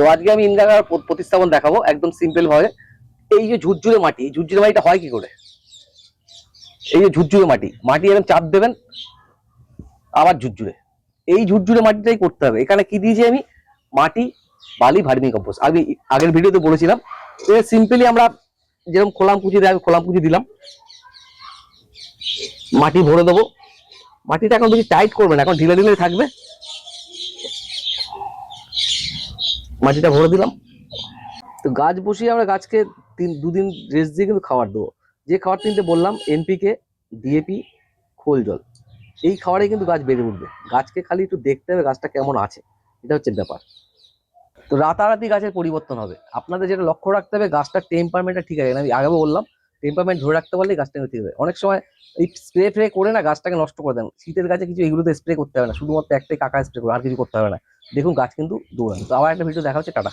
তো আজকে আমি ইনগাগার প্র- প্রতিস্থাপন দেখাবো একদম সিম্পল ভাবে। এই যে ঝুরঝুরে মাটি ঝুরঝুরে মাটিটা হয় কি করে? এই যে ঝুরঝুরে মাটি মাটি এরকম চাপ দেবেন, আবার ঝুরঝুরে। এই ঝুরঝুরে মাটিটাই করতে হবে। এখানে কি দিয়েছি আমি? মাটি, বালি, ভার্মি কম্পোস্ট। আমি আগের ভিডিওতে বলেছিলাম সিম্পলি আমরা যেরকম খোলাম কুচি দেয়, আমি খোলাম কুচি দিলাম। মাটি ভরে দেবো। মাটিটা এখন বেশি টাইট করবে না, এখন ঢিলে ঢিলে থাকবে। মাটিটা ভরে দিলাম। তো গাছ বসিয়ে আমরা গাছকে তিন, দুদিন রেস্ট দিয়ে কিন্তু খাবার দেবো। যে খাবার তিনটে বললাম এনপিকে ডিএপি খোল জল। এই খাবারে কিন্তু গাছ বেড়ে উঠবে। গাছকে খালি একটু দেখতে হবে গাছটা কেমন আছে। এটা হচ্ছে ব্যাপার। তো রাতারাতি গাছের পরিবর্তন হবে। আপনাদের যেটা লক্ষ্য রাখতে হবে গাছটার টেম্পারমেন্টটা ঠিক আছে আমি আগে বললাম টেম্পারমেন্ট ধরে রাখতে পারলে গাছটা ঠিক হবে। অনেক সময় এই স্প্রে ফ্রে করে না গাছটাকে নষ্ট করে দেন। শীতের গাছে কিছু এগুলোতে স্প্রে করতে হবে না। শুধুমাত্র একটাই কাকা স্প্রে করে, আর কিছু করতে হবে না। দেখুন গাছ কিন্তু দৌড়ান তো আবার একটা ভিডিও দেখা হচ্ছে টাটা।